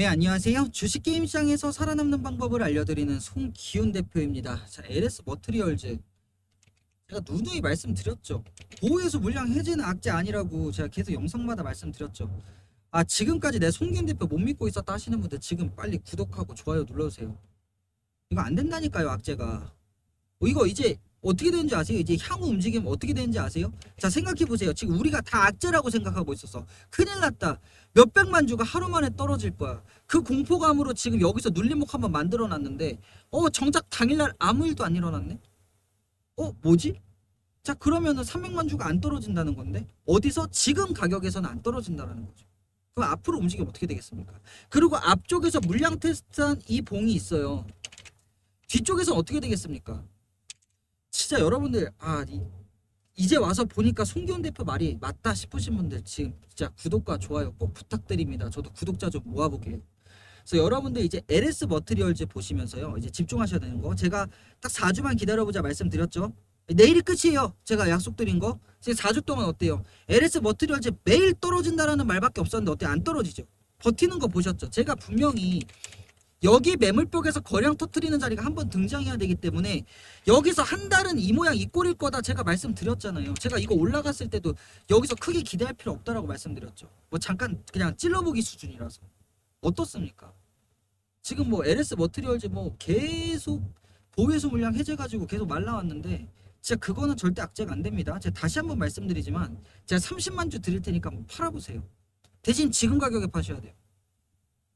네, 안녕하세요. 주식 게임 시장에서 살아남는 방법을 알려드리는 송기훈 대표입니다. 자, LS 머트리얼즈. 제가 누누이 말씀드렸죠. 보호해수 물량 해제는 악재 아니라고 제가 계속 영상마다 말씀드렸죠. 아, 지금까지 내 송기훈 대표 못 믿고 있었다 하시는 분들 지금 빨리 구독하고 좋아요 눌러주세요. 이거 안 된다니까요, 악재가. 어, 이거 이제 어떻게 되는지 아세요? 이제 향후 움직임 어떻게 되는지 아세요? 자, 생각해 보세요. 지금 우리가 다 악재라고 생각하고 있었어. 큰일 났다. 몇 백만 주가 하루 만에 떨어질 거야. 그 공포감으로 지금 여기서 눌림목 한번 만들어 놨는데 어 정작 당일날 아무 일도 안 일어났네 어 뭐지 자 그러면은 300만 주가 안 떨어진다는 건데 어디서 지금 가격에서는 안 떨어진다는 거죠 그럼 앞으로 움직이면 어떻게 되겠습니까 그리고 앞쪽에서 물량 테스트한 이 봉이 있어요 뒤쪽에서 어떻게 되겠습니까 진짜 여러분들 아 이, 이제 와서 보니까 송기훈 대표 말이 맞다 싶으신 분들 지금 진짜 구독과 좋아요 꼭 부탁드립니다. 저도 구독자 좀 모아보게요. 그래서 여러분들 이제 LS 머트리얼즈 보시면서요. 이제 집중하셔야 되는 거. 제가 딱 4주만 기다려보자 말씀드렸죠. 내일이 끝이에요. 제가 약속드린 거. 지금 4주 동안 어때요? LS 머트리얼즈 매일 떨어진다라는 말밖에 없었는데 어때? 안 떨어지죠. 버티는 거 보셨죠? 제가 분명히 여기 매물벽에서 거량 터트리는 자리가 한 번 등장해야 되기 때문에 여기서 한 달은 이 모양 이 꼴일 거다 제가 말씀드렸잖아요. 제가 이거 올라갔을 때도 여기서 크게 기대할 필요 없다라고 말씀드렸죠. 뭐 잠깐 그냥 찔러보기 수준이라서 어떻습니까? 지금 뭐 LS 머트리얼즈 뭐 계속 보회수 물량 해제 가지고 계속 말라왔는데 진짜 그거는 절대 악재가 안 됩니다. 제가 다시 한번 말씀드리지만 제가 30만 주 드릴 테니까 한번 팔아보세요. 대신 지금 가격에 파셔야 돼요.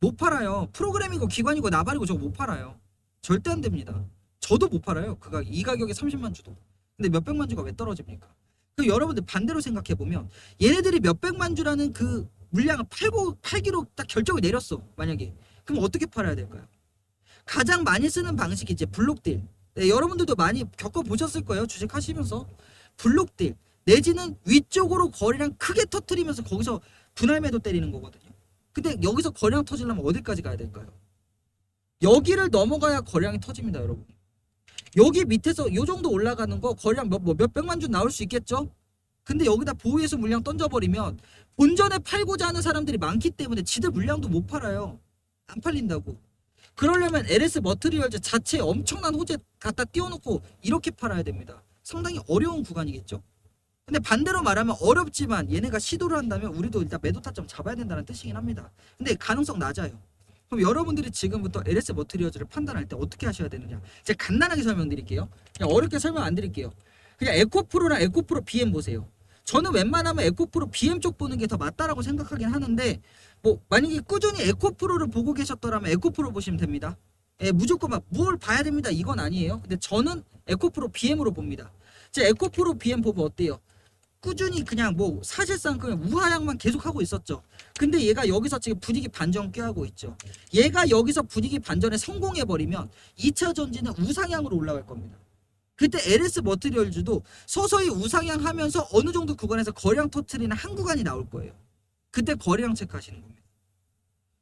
못 팔아요. 프로그램이고 기관이고 나발이고 저거 못 팔아요. 절대 안 됩니다. 저도 못 팔아요. 그 가격, 이 가격에 30만 주도. 근데 몇백만 주가 왜 떨어집니까? 그 여러분들 반대로 생각해 보면 얘네들이 몇백만 주라는 그 물량을 팔고 팔기로 딱 결정을 내렸어. 만약에 그럼 어떻게 팔아야 될까요? 가장 많이 쓰는 방식이 이제 블록딜. 네, 여러분들도 많이 겪어 보셨을 거예요. 주식 하시면서 블록딜 내지는 위쪽으로 거리랑 크게 터트리면서 거기서 분할 매도 때리는 거거든요. 근데 여기서 거량 터지려면 어디까지 가야 될까요? 여기를 넘어가야 거량이 터집니다, 여러분. 여기 밑에서 요 정도 올라가는 거 거량 몇, 뭐 몇백만 주 나올 수 있겠죠? 근데 여기다 보호해수 물량 던져버리면 본전에 팔고자 하는 사람들이 많기 때문에 지들 물량도 못 팔아요. 안 팔린다고. 그러려면 LS 머트리얼즈 자체에 엄청난 호재 갖다 띄워놓고 이렇게 팔아야 됩니다. 상당히 어려운 구간이겠죠? 근데 반대로 말하면 어렵지만 얘네가 시도를 한다면 우리도 일단 매도 타점 잡아야 된다는 뜻이긴 합니다. 근데 가능성 낮아요. 그럼 여러분들이 지금부터 LS 머트리얼즈를 판단할 때 어떻게 하셔야 되느냐? 제가 간단하게 설명드릴게요. 그냥 어렵게 설명 안 드릴게요. 그냥 에코프로랑 에코프로 BM 보세요. 저는 웬만하면 에코프로 BM 쪽 보는 게 더 맞다라고 생각하긴 하는데 뭐 만약에 꾸준히 에코프로를 보고 계셨더라면 에코프로 보시면 됩니다. 예, 무조건 막 뭘 봐야 됩니다. 이건 아니에요. 근데 저는 에코프로 BM으로 봅니다. 제 에코프로 BM 보면 어때요? 꾸준히 그냥 뭐 사실상 그냥 우하향만 계속 하고 있었죠. 근데 얘가 여기서 지금 분위기 반전 꾀하고 있죠. 얘가 여기서 분위기 반전에 성공해 버리면 2차 전지는 우상향으로 올라갈 겁니다. 그때 LS 머트리얼즈도 서서히 우상향 하면서 어느 정도 구간에서 거량 터트리는 한 구간이 나올 거예요. 그때 거래량 체크하시는 겁니다.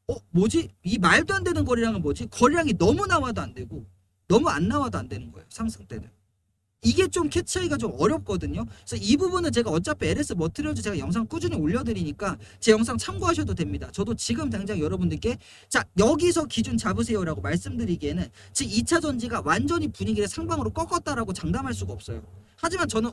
어, 뭐지? 이 말도 안 되는 거래량은 뭐지? 거래량이 너무 나와도 안 되고 너무 안 나와도 안 되는 거예요. 상승 때는. 이게 좀 캐치하기가 좀 어렵거든요. 그래서 이 부분은 제가 어차피 LS 머트리얼즈 제가 영상 꾸준히 올려드리니까 제 영상 참고하셔도 됩니다. 저도 지금 당장 여러분들께 자 여기서 기준 잡으세요라고 말씀드리기에는 즉 2차 전지가 완전히 분위기를 상방으로 꺾었다라고 장담할 수가 없어요. 하지만 저는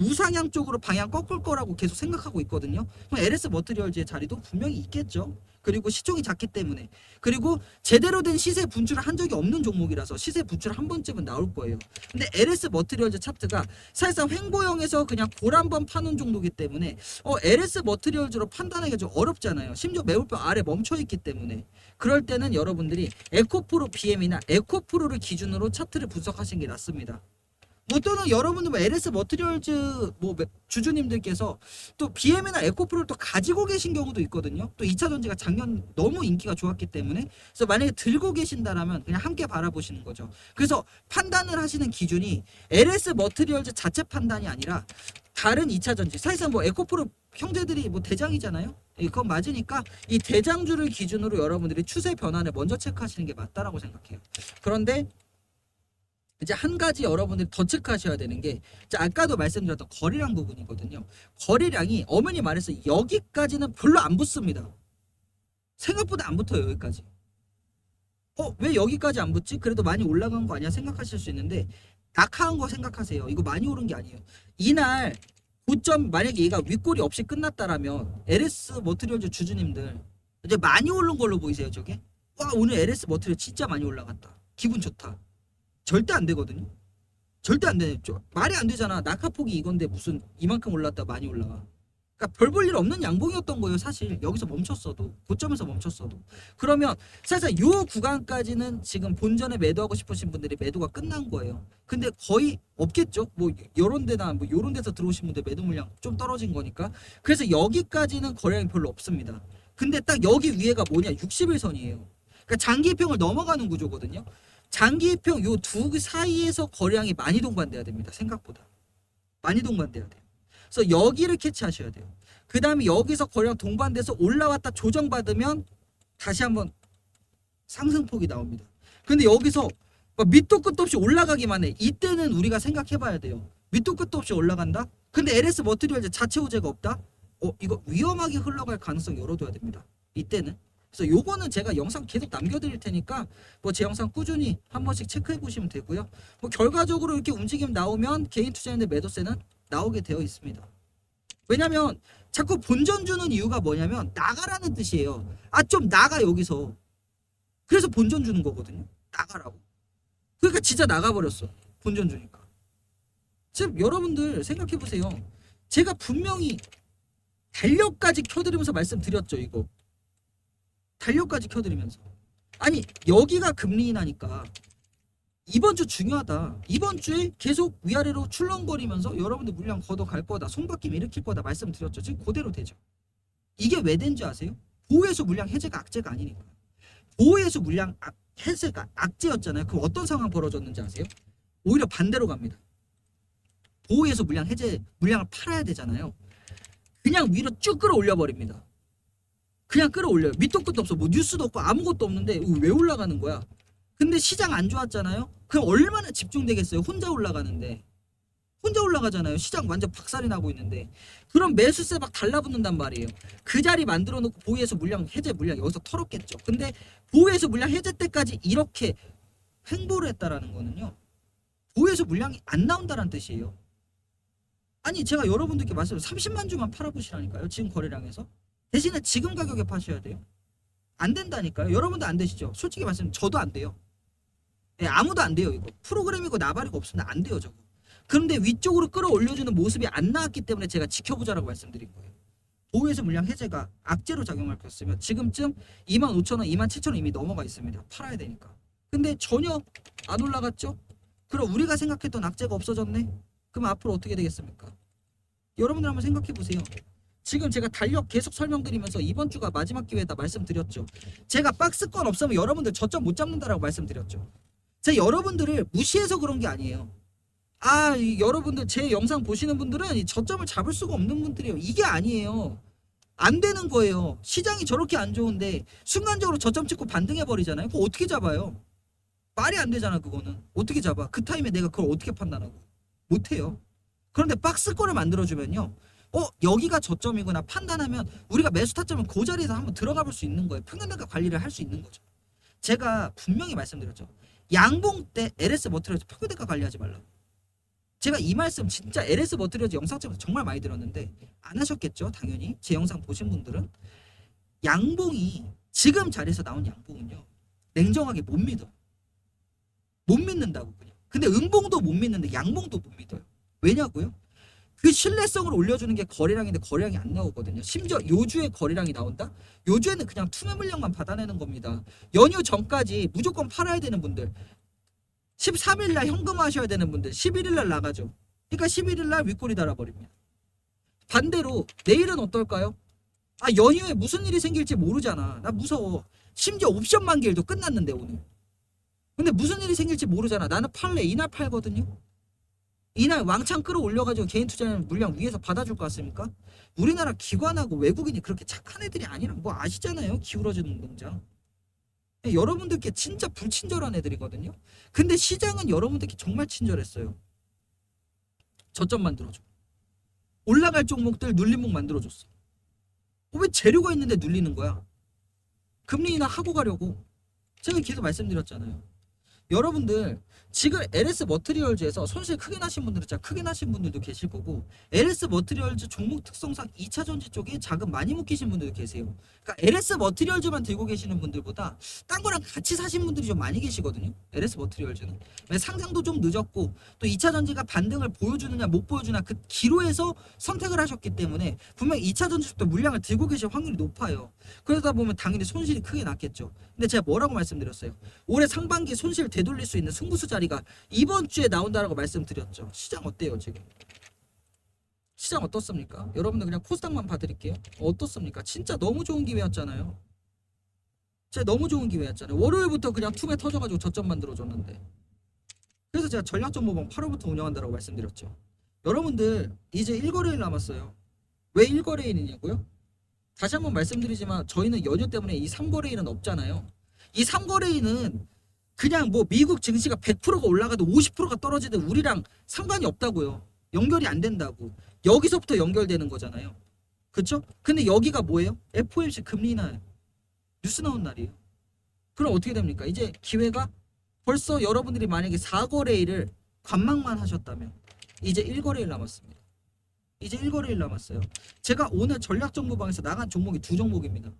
우상향 쪽으로 방향 꺾을 거라고 계속 생각하고 있거든요. 그럼 LS 머트리얼즈의 자리도 분명히 있겠죠. 그리고 시총이 작기 때문에 그리고 제대로 된 시세 분출을 한 적이 없는 종목이라서 시세 분출 한 번쯤은 나올 거예요. 근데 LS 머트리얼즈 차트가 사실상 횡보형에서 그냥 골 한 번 파는 정도기 때문에 어 LS 머트리얼즈로 판단하기가 좀 어렵잖아요. 심지어 매울뼈 아래 멈춰 있기 때문에 그럴 때는 여러분들이 에코프로 BM이나 에코프로를 기준으로 차트를 분석하시는 게 낫습니다. 뭐 또는 여러분들 뭐 LS 머트리얼즈 뭐 매- 주주님들께서 또 BM이나 에코프로를 또 가지고 계신 경우도 있거든요. 또 2차 전지가 작년 너무 인기가 좋았기 때문에 그래서 만약에 들고 계신다라면 그냥 함께 바라보시는 거죠. 그래서 판단을 하시는 기준이 LS 머트리얼즈 자체 판단이 아니라 다른 2차 전지 사실상 뭐 에코프로 형제들이 뭐 대장이잖아요. 예, 그건 맞으니까 이 대장주를 기준으로 여러분들이 추세 변화를 먼저 체크하시는 게 맞다라고 생각해요. 그런데 이제 한 가지 여러분들이 더 체크하셔야 되는 게 아까도 말씀드렸던 거래량 부분이거든요. 거래량이 어머니 말해서 여기까지는 별로 안 붙습니다. 생각보다 안 붙어요 여기까지. 어 왜 여기까지 안 붙지? 그래도 많이 올라간 거 아니야 생각하실 수 있는데 낙하한 거 생각하세요. 이거 많이 오른 게 아니에요. 이날 고점 만약에 얘가 윗골이 없이 끝났다라면 LS 머트리얼즈 주주님들 이제 많이 오른 걸로 보이세요 저게? 와 오늘 LS 머트리얼 진짜 많이 올라갔다. 기분 좋다. 절대 안 되거든요. 절대 안. 저- 말이 안 되잖아. 낙하폭이 이건데 무슨 이만큼 올랐다 많이 올라가. 그러니까 별 볼 일 없는 양봉이었던 거예요. 사실 여기서 멈췄어도 고점에서 멈췄어도. 그러면 사실 요 구간까지는 지금 본전에 매도하고 싶으신 분들이 매도가 끝난 거예요. 근데 거의 없겠죠. 뭐 요런 데나 뭐 요런 데서 들어오신 분들 매도 물량 좀 떨어진 거니까. 그래서 여기까지는 거래량이 별로 없습니다. 근데 딱 여기 위에가 뭐냐? 60일선이에요. 그러니까 장기평을 넘어가는 구조거든요. 장기평 요 두 사이에서 거래량이 많이 동반돼야 됩니다. 생각보다. 많이 동반돼야 돼요. 그래서 여기를 캐치하셔야 돼요. 그 다음에 여기서 거래량 동반돼서 올라왔다 조정받으면 다시 한번 상승폭이 나옵니다. 근데 여기서 막 밑도 끝도 없이 올라가기만 해. 이때는 우리가 생각해봐야 돼요. 밑도 끝도 없이 올라간다? 근데 LS 머티리얼즈 자체 호재가 없다? 어 이거 위험하게 흘러갈 가능성 열어둬야 됩니다. 이때는. 그래서 요거는 제가 영상 계속 남겨드릴 테니까 뭐 제 영상 꾸준히 한 번씩 체크해 보시면 되고요. 뭐 결과적으로 이렇게 움직임 나오면 개인 투자인의 매도세는 나오게 되어 있습니다. 왜냐면 자꾸 본전 주는 이유가 뭐냐면 나가라는 뜻이에요. 아 좀 나가 여기서. 그래서 본전 주는 거거든요. 나가라고. 그러니까 진짜 나가버렸어. 본전 주니까. 지금 여러분들 생각해 보세요. 제가 분명히 달력까지 켜드리면서 말씀드렸죠 이거. 달력까지 켜드리면서. 아니 여기가 금리 인하니까 이번 주 중요하다. 이번 주에 계속 위아래로 출렁거리면서 여러분들 물량 걷어갈 거다. 손바뀜 일으킬 거다 말씀드렸죠. 지금 그대로 되죠. 이게 왜 된지 아세요? 보호해수 물량 해제가 악재가 아니니까. 보호해수 물량 악- 해제가 악재였잖아요. 그럼 어떤 상황 벌어졌는지 아세요? 오히려 반대로 갑니다. 보호해수 물량 해제 물량을 팔아야 되잖아요. 그냥 위로 쭉 끌어올려 버립니다. 그냥 끌어올려요. 밑도 끝도 없어. 뭐 뉴스도 없고 아무것도 없는데 왜 올라가는 거야? 근데 시장 안 좋았잖아요. 그럼 얼마나 집중되겠어요? 혼자 올라가는데. 혼자 올라가잖아요. 시장 완전 박살이 나고 있는데. 그럼 매수세 막 달라붙는단 말이에요. 그 자리 만들어 놓고 보유해서 물량 해제 물량 여기서 털었겠죠. 근데 보유해서 물량 해제 때까지 이렇게 횡보를 했다라는 거는요. 보유해서 물량이 안 나온다는 뜻이에요. 아니 제가 여러분들께 말씀 30만 주만 팔아보시라니까요. 지금 거래량에서. 대신에 지금 가격에 파셔야 돼요. 안 된다니까요. 여러분도 안 되시죠? 솔직히 말씀 저도 안 돼요. 예, 아무도 안 돼요 이거. 프로그램이고 나발이고 없으면 안 돼요 저거. 그런데 위쪽으로 끌어올려주는 모습이 안 나왔기 때문에 제가 지켜보자라고 말씀드린 거예요. 보유해서 물량 해제가 악재로 작용할 거였으면 지금쯤 2만 5천 원, 2만 7천 원 이미 넘어가 있습니다. 팔아야 되니까. 근데 전혀 안 올라갔죠? 그럼 우리가 생각했던 악재가 없어졌네? 그럼 앞으로 어떻게 되겠습니까? 여러분들 한번 생각해 보세요. 지금 제가 달력 계속 설명드리면서 이번 주가 마지막 기회다 말씀드렸죠. 제가 박스권 없으면 여러분들 저점 못 잡는다라고 말씀드렸죠. 제가 여러분들을 무시해서 그런 게 아니에요. 아, 이 여러분들 제 영상 보시는 분들은 이 저점을 잡을 수가 없는 분들이에요. 이게 아니에요. 안 되는 거예요. 시장이 저렇게 안 좋은데 순간적으로 저점 찍고 반등해 버리잖아요. 그거 어떻게 잡아요? 말이 안 되잖아, 그거는. 어떻게 잡아? 그 타임에 내가 그걸 어떻게 판단하고? 못 해요. 그런데 박스권을 만들어 주면요. 어, 여기가 저점이구나 판단하면 우리가 매수 타점은 그 자리에서 한번 들어가 볼 수 있는 거예요. 평균 단가 관리를 할 수 있는 거죠. 제가 분명히 말씀드렸죠. 양봉 때 LS 머트리얼즈 평균 단가 관리하지 말라고. 제가 이 말씀 진짜 LS 머트리얼즈 영상 찍어서 정말 많이 들었는데 안 하셨겠죠 당연히 제 영상 보신 분들은 양봉이 지금 자리에서 나온 양봉은요 냉정하게 못 믿어 못 믿는다고 그냥 근데 음봉도 못 믿는데 양봉도 못 믿어요 왜냐고요 그 신뢰성을 올려주는 게 거래량인데 거래량이 안 나오거든요 심지어 요주에 거래량이 나온다 요주에는 그냥 투매 물량만 받아내는 겁니다 연휴 전까지 무조건 팔아야 되는 분들 13일 날 현금화하셔야 되는 분들 11일 날 나가죠. 그러니까 11일 날 윗골이 달아버립니다. 반대로 내일은 어떨까요? 아 연휴에 무슨 일이 생길지 모르잖아. 나 무서워. 심지어 옵션 만기일도 끝났는데 오늘. 근데 무슨 일이 생길지 모르잖아. 나는 팔래 이날 팔거든요. 이날 왕창 끌어올려가지고 개인 투자는 물량 위에서 받아줄 것 같습니까? 우리나라 기관하고 외국인이 그렇게 착한 애들이 아니란 뭐 아시잖아요. 기울어지는 농장. 여러분들께 진짜 불친절한 애들이거든요. 근데 시장은 여러분들께 정말 친절했어요. 저점 만들어줘. 올라갈 종목들 눌림목 만들어줬어. 어, 왜 재료가 있는데 눌리는 거야? 금리 인하 하고 가려고 제가 계속 말씀드렸잖아요. 여러분들 지금 LS 머트리얼즈에서 손실 크게 나신 분들은 진짜 크게 나신 분들도 계실 거고 LS 머트리얼즈 종목 특성상 2차 전지 쪽에 자금 많이 묶이신 분들도 계세요. 그러니까 LS 머트리얼즈만 들고 계시는 분들보다 딴 거랑 같이 사신 분들이 좀 많이 계시거든요. LS 머트리얼즈는 왜 상장도 좀 늦었고 또 2차 전지가 반등을 보여주느냐 못 보여주냐 그 기로에서 선택을 하셨기 때문에 분명 2차 전지부터 물량을 들고 계실 확률이 높아요. 그러다 보면 당연히 손실이 크게 났겠죠. 근데 제가 뭐라고 말씀드렸어요? 올해 상반기 손실 되돌릴 수 있는 승부수 자리가 이번 주에 나온다라고 말씀드렸죠. 시장 어때요 지금? 시장 어떻습니까? 여러분들 그냥 코스닥만 봐드릴게요. 어떻습니까? 진짜 너무 좋은 기회였잖아요. 진짜 너무 좋은 기회였잖아요. 월요일부터 그냥 tum에 터져가지고 저점 만들어줬는데. 그래서 제가 전략정보방 8월부터 운영한다라고 말씀드렸죠. 여러분들 이제 1거래일 남았어요. 왜 1거래일이냐고요? 다시 한번 말씀드리지만 저희는 연휴 때문에 이 3거래일은 없잖아요. 이 3거래일은 그냥 뭐 미국 증시가 100%가 올라가도 50%가 떨어지든 우리랑 상관이 없다고요. 연결이 안 된다고. 여기서부터 연결되는 거잖아요. 그쵸? 근데 여기가 뭐예요? FOMC 금리 인하 뉴스 나온 날이에요. 그럼 어떻게 됩니까? 이제 기회가 벌써 여러분들이 만약에 4거래일을 관망만 하셨다면 이제 1거래일 남았습니다. 이제 1거래일 남았어요. 제가 오늘 전략정보방에서 나간 종목이 두 종목입니다.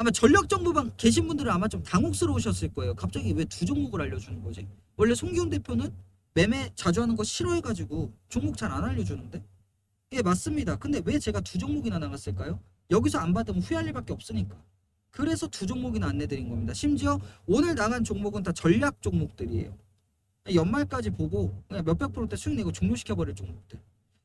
아마 전략정보방 계신 분들은 아마 좀 당혹스러우셨을 거예요. 갑자기 왜 두 종목을 알려주는 거지? 원래 송기훈 대표는 매매 자주 하는 거 싫어해가지고 종목 잘 안 알려주는데? 예 맞습니다. 근데 왜 제가 두 종목이나 나갔을까요? 여기서 안 받으면 후회할 일밖에 없으니까. 그래서 두 종목이나 안내드린 겁니다. 심지어 오늘 나간 종목은 다 전략 종목들이에요. 연말까지 보고 그냥 몇백 프로대 수익 내고 종료시켜버릴 종목들.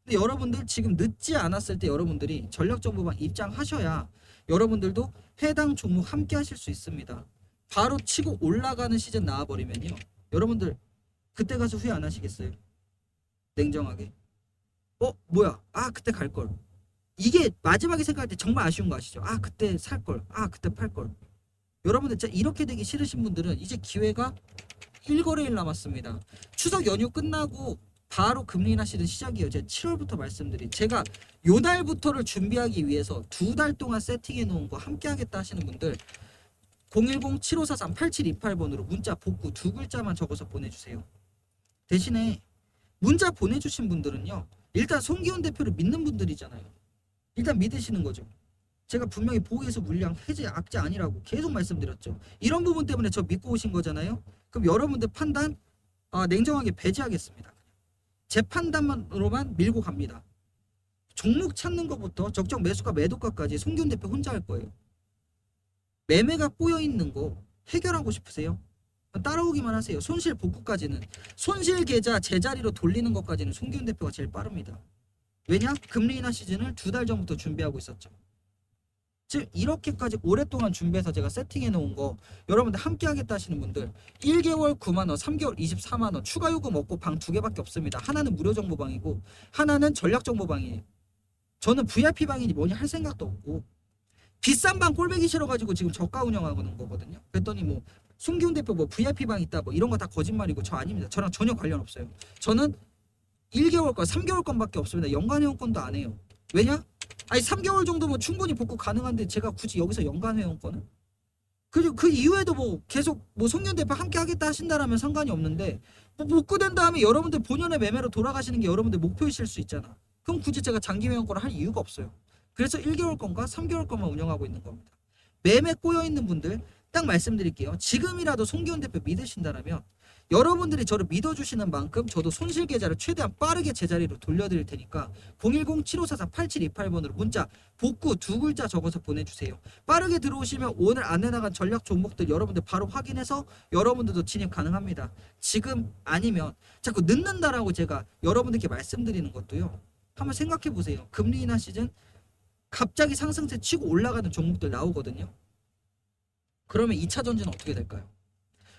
근데 여러분들 지금 늦지 않았을 때 여러분들이 전략 정보방 입장하셔야 여러분들도 해당 종목 함께 하실 수 있습니다. 바로 치고 올라가는 시즌 나와버리면요. 여러분들 그때 가서 후회 안 하시겠어요? 냉정하게. 어 뭐야? 아 그때 갈 걸. 이게 마지막에 생각할 때 정말 아쉬운 거 아시죠? 아 그때 살 걸. 아 그때 팔 걸. 여러분들 진짜 이렇게 되기 싫으신 분들은 이제 기회가 1거래일 남았습니다. 추석 연휴 끝나고 바로 금리 인하 시즌 시작이에요. 제가 7월부터 말씀드린 제가 요 날부터를 준비하기 위해서 두 달 동안 세팅해 놓은 거 함께 하겠다 하시는 분들 010-7543-8728번으로 문자 복구 두 글자만 적어서 보내주세요. 대신에 문자 보내주신 분들은요. 일단 송기훈 대표를 믿는 분들이잖아요. 일단 믿으시는 거죠. 제가 분명히 보호에서 물량 해제 악재 아니라고 계속 말씀드렸죠. 이런 부분 때문에 저 믿고 오신 거잖아요. 그럼 여러분들 판단 아, 냉정하게 배제하겠습니다. 제 판단으로만 밀고 갑니다. 종목 찾는 것부터 적정 매수가 매도가까지 송기훈 대표 혼자 할 거예요. 매매가 꼬여 있는 거 해결하고 싶으세요? 따라오기만 하세요. 손실 복구까지는 손실 계좌 제자리로 돌리는 것까지는 송기훈 대표가 제일 빠릅니다. 왜냐? 금리 인하 시즌을 두 달 전부터 준비하고 있었죠. 즉 이렇게까지 오랫동안 준비해서 제가 세팅해 놓은 거 여러분들 함께 하겠다 하시는 분들 1개월 9만 원, 3개월 24만 원 추가 요금 없고 방 두 개밖에 없습니다. 하나는 무료 정보 방이고 하나는 전략 정보 방이에요. 저는 VIP 방이니 뭐니 할 생각도 없고 비싼 방 꼴배기 싫어가지고 지금 저가 운영하는 거거든요. 그랬더니 뭐 송기훈 대표 뭐 VIP 방 있다 뭐 이런 거 다 거짓말이고 저 아닙니다. 저랑 전혀 관련 없어요. 저는 1개월 건, 3개월 건밖에 없습니다. 연간 회원권도 안 해요. 왜냐? 아니 3개월 정도면 충분히 복구 가능한데 제가 굳이 여기서 연간 회원권을? 그리고 그 이후에도 뭐 계속 뭐 송년 대표 함께 하겠다 하신다라면 상관이 없는데 뭐 복구된 다음에 여러분들 본연의 매매로 돌아가시는 게 여러분들 목표이실 수 있잖아. 그럼 굳이 제가 장기 회원권을 할 이유가 없어요. 그래서 1개월 건과 3개월 건만 운영하고 있는 겁니다. 매매 꼬여 있는 분들 딱 말씀드릴게요. 지금이라도 송기훈 대표 믿으신다라면 여러분들이 저를 믿어주시는 만큼 저도 손실 계좌를 최대한 빠르게 제자리로 돌려드릴 테니까 010-7544-8728번으로 문자 복구 두 글자 적어서 보내주세요. 빠르게 들어오시면 오늘 안내 나간 전략 종목들 여러분들 바로 확인해서 여러분들도 진입 가능합니다. 지금 아니면 자꾸 늦는다라고 제가 여러분들께 말씀드리는 것도요. 한번 생각해 보세요. 금리 인하 시즌 갑자기 상승세 치고 올라가는 종목들 나오거든요. 그러면 2차 전지는 어떻게 될까요?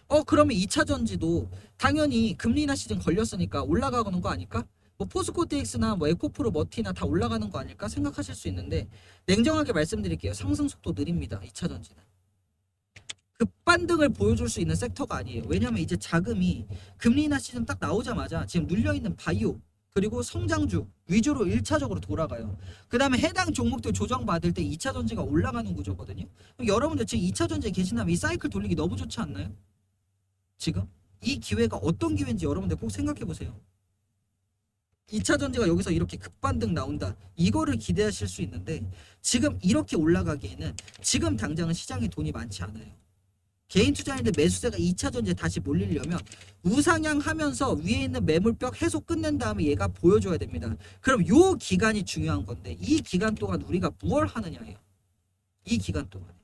어 그러면 2차 전지도 당연히 금리 인하 시즌 걸렸으니까 올라가는 거 아닐까? 뭐 포스코 DX나 뭐 에코프로 머티나 다 올라가는 거 아닐까 생각하실 수 있는데 냉정하게 말씀드릴게요. 상승 속도 느립니다. 2차 전지는. 급반등을 보여줄 수 있는 섹터가 아니에요. 왜냐하면 이제 자금이 금리 인하 시즌 딱 나오자마자 지금 눌려 있는 바이오 그리고 성장주 위주로 1차적으로 돌아가요. 그 다음에 해당 종목들 조정받을 때 2차 전지가 올라가는 구조거든요. 여러분들 지금 2차 전지에 계신다면 이 사이클 돌리기 너무 좋지 않나요? 지금 이 기회가 어떤 기회인지 여러분들 꼭 생각해 보세요. 2차 전지가 여기서 이렇게 급반등 나온다. 이거를 기대하실 수 있는데 지금 이렇게 올라가기에는 지금 당장은 시장에 돈이 많지 않아요. 개인 투자인들 매수세가 2차 전지에 다시 몰리려면 우상향 하면서 위에 있는 매물벽 해소 끝낸 다음에 얘가 보여줘야 됩니다. 그럼 요 기간이 중요한 건데 이 기간 동안 우리가 무엇 하느냐예요. 이 기간 동안에.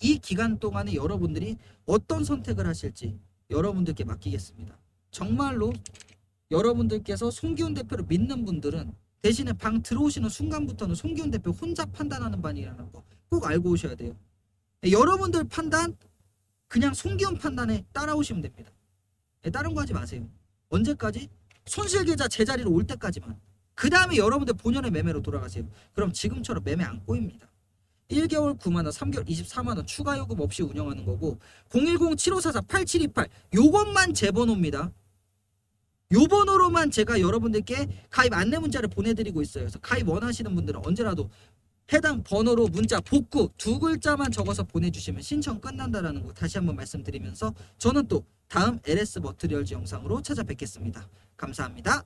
이 기간 동안에 여러분들이 어떤 선택을 하실지 여러분들께 맡기겠습니다. 정말로 여러분들께서 송기훈 대표를 믿는 분들은 대신에 방 들어오시는 순간부터는 송기훈 대표 혼자 판단하는 반이라는 거 꼭 알고 오셔야 돼요. 여러분들 판단 그냥 송기훈 판단에 따라오시면 됩니다. 예, 다른 거 하지 마세요. 언제까지? 손실 계좌 제자리로 올 때까지만. 그 다음에 여러분들 본연의 매매로 돌아가세요. 그럼 지금처럼 매매 안 꼬입니다. 1개월 9만 원, 3개월 24만 원 추가 요금 없이 운영하는 거고 010-7544-8728 요것만 제 번호입니다. 요 번호로만 제가 여러분들께 가입 안내 문자를 보내드리고 있어요. 그래서 가입 원하시는 분들은 언제라도 해당 번호로 문자 복구 두 글자만 적어서 보내주시면 신청 끝난다라는 거 다시 한번 말씀드리면서 저는 또 다음 LS 머트리얼즈 영상으로 찾아뵙겠습니다. 감사합니다.